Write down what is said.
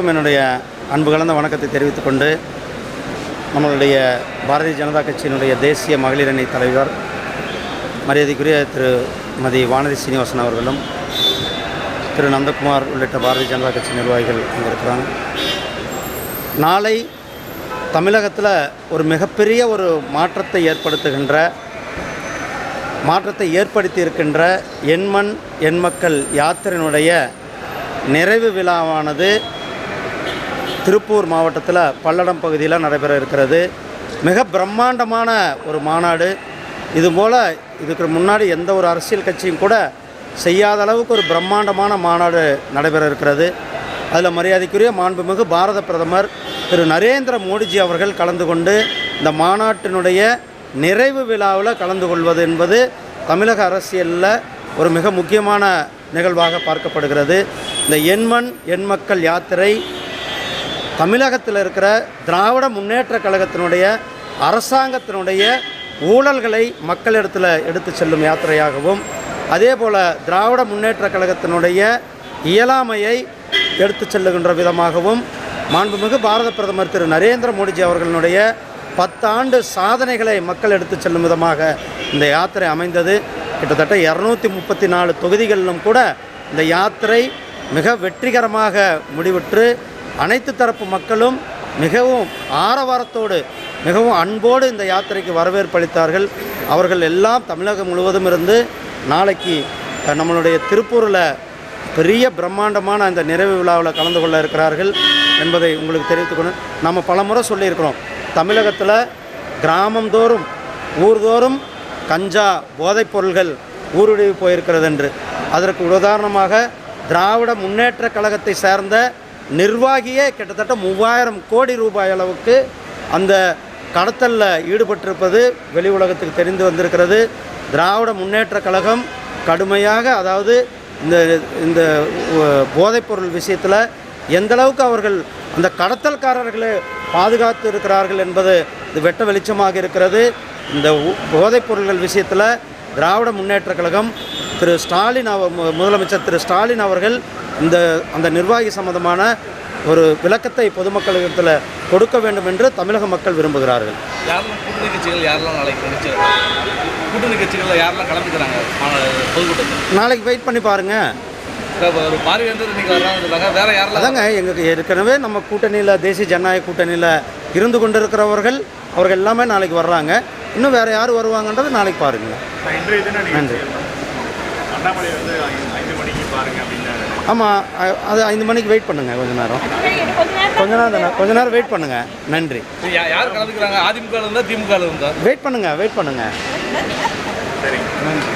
அனைவருக்கும் என்னுடைய அன்பு கலந்த வணக்கத்தை தெரிவித்துக் கொண்டு நம்மளுடைய பாரதிய ஜனதா கட்சியினுடைய தேசிய மகளிர் அணி தலைவர் மரியாதைக்குரிய திருமதி வானதி சீனிவாசன் அவர்களும் திரு நந்தகுமார் உள்ளிட்ட பாரதிய ஜனதா கட்சி நிர்வாகிகள் அங்கே இருக்கிறாங்க நாளை தமிழகத்தில் ஒரு மிகப்பெரிய ஒரு மாற்றத்தை ஏற்படுத்துகின்ற மாற்றத்தை ஏற்படுத்தி இருக்கின்ற எண்மண் எண்மக்கள் யாத்திரையினுடைய நிறைவு விழாவானது திருப்பூர் மாவட்டத்தில் பல்லடம் பகுதியில் நடைபெற இருக்கிறது. மிக பிரம்மாண்டமான ஒரு மாநாடு. இதுபோல் இதுக்கு முன்னாடி எந்த ஒரு அரசியல் கட்சியும் கூட செய்யாத அளவுக்கு ஒரு பிரம்மாண்டமான மாநாடு நடைபெற இருக்கிறது. அதில் மரியாதைக்குரிய மாண்புமிகு பாரத பிரதமர் திரு நரேந்திர மோடிஜி அவர்கள் கலந்து கொண்டு இந்த மாநாட்டினுடைய நிறைவு விழாவில் கலந்து கொள்வது என்பது தமிழக அரசியலில் ஒரு மிக முக்கியமான நிகழ்வாக பார்க்கப்படுகிறது. இந்த எண்மண் எண்மக்கள் யாத்திரை தமிழகத்தில் இருக்கிற திராவிட முன்னேற்ற கழகத்தினுடைய அரசாங்கத்தினுடைய ஊழல்களை மக்களிடத்தில் எடுத்து செல்லும் யாத்திரையாகவும் அதே போல் திராவிட முன்னேற்ற கழகத்தினுடைய இயலாமையை எடுத்து செல்லுகின்ற விதமாகவும் மாண்புமிகு பாரத பிரதமர் திரு நரேந்திர மோடிஜி அவர்களுடைய பத்தாண்டு சாதனைகளை மக்கள் எடுத்து செல்லும் விதமாக இந்த யாத்திரை அமைந்தது. கிட்டத்தட்ட இரநூத்தி முப்பத்தி நாலு தொகுதிகளிலும் கூட இந்த யாத்திரை மிக வெற்றிகரமாக முடிவுற்று அனைத்து தரப்பு மக்களும் மிகவும் ஆரவாரத்தோடு மிகவும் அன்போடு இந்த யாத்திரைக்கு வரவேற்பு அளித்தார்கள் அவர்கள் எல்லாம் தமிழகம் முழுவதும் இருந்து நாளைக்கு நம்மளுடைய திருப்பூரில் பெரிய பிரம்மாண்டமான அந்த நிறைவு விழாவில் கலந்து கொள்ள இருக்கிறார்கள் என்பதை உங்களுக்கு தெரிவித்துக்கணும் நம்ம பலமுறை சொல்லியிருக்கிறோம். தமிழகத்தில் கிராமந்தோறும் ஊர்தோறும் கஞ்சா போதைப் பொருள்கள் ஊடுருவி போயிருக்கிறது என்று அதற்கு உதாரணமாக திராவிட முன்னேற்ற கழகத்தை சேர்ந்த நிர்வாகியே கிட்டத்தட்ட மூவாயிரம் கோடி ரூபாய் அளவுக்கு அந்த கடத்தலில் ஈடுபட்டிருப்பது வெளி உலகத்துக்கு தெரிந்து வந்திருக்கிறது. திராவிட முன்னேற்ற கழகம் கடுமையாக அதாவது இந்த இந்த போதைப்பொருள் விஷயத்தில் எந்தளவுக்கு அவர்கள் அந்த கடத்தல்காரர்களை பாதுகாத்து இருக்கிறார்கள் என்பது இது வெட்ட வெளிச்சமாக இருக்கிறது. இந்த போதைப்பொருள்கள் விஷயத்தில் திராவிட முன்னேற்ற கழகம் திரு ஸ்டாலின் அவ மு- முதலமைச்சர் திரு ஸ்டாலின் அவர்கள் இந்த அந்த நிர்வாகி சம்பந்தமான ஒரு விளக்கத்தை பொதுமக்களிடத்தில் கொடுக்க வேண்டும் என்று தமிழக மக்கள் விரும்புகிறார்கள். யாரெல்லாம் கூட்டணி கட்சிகள் யாரெல்லாம் நாளைக்கு நினைச்சு கூட்டணி கட்சிகளில் யாரெல்லாம் கலந்துக்கிறாங்க? மாநாடு- பொதுக்கூட்டத்தில். நாளைக்கு வெயிட் பண்ணி பாருங்கள் யாரெல்லாம் அதாங்க எங்களுக்கு ஏற்கனவே நம்ம கூட்டணியில் தேசிய ஜனநாயக கூட்டணியில் இருந்து கொண்டிருக்கிறவர்கள் அவர்கள் எல்லாமே நாளைக்கு வர்றாங்க. இன்னும் வேறு யார் வருவாங்கன்றது நாளைக்கு பாருங்கள் நன்றி. அண்ணாமலை வந்து ஐந்து- மணிக்கு பாருங்க அப்படின்னு ஆமாம் அது ஐந்து மணிக்கு வெயிட் பண்ணுங்கள் கொஞ்ச நேரம். கொஞ்ச நேரம் தானே கொஞ்ச நேரம் வெயிட் பண்ணுங்கள் நன்றி. யார் கலந்துக்கிறாங்க? அதிமுக இருந்தா திமுக இருந்தா? வெயிட் பண்ணுங்கள் வெயிட் பண்ணுங்கள் சரிங்க நன்றி.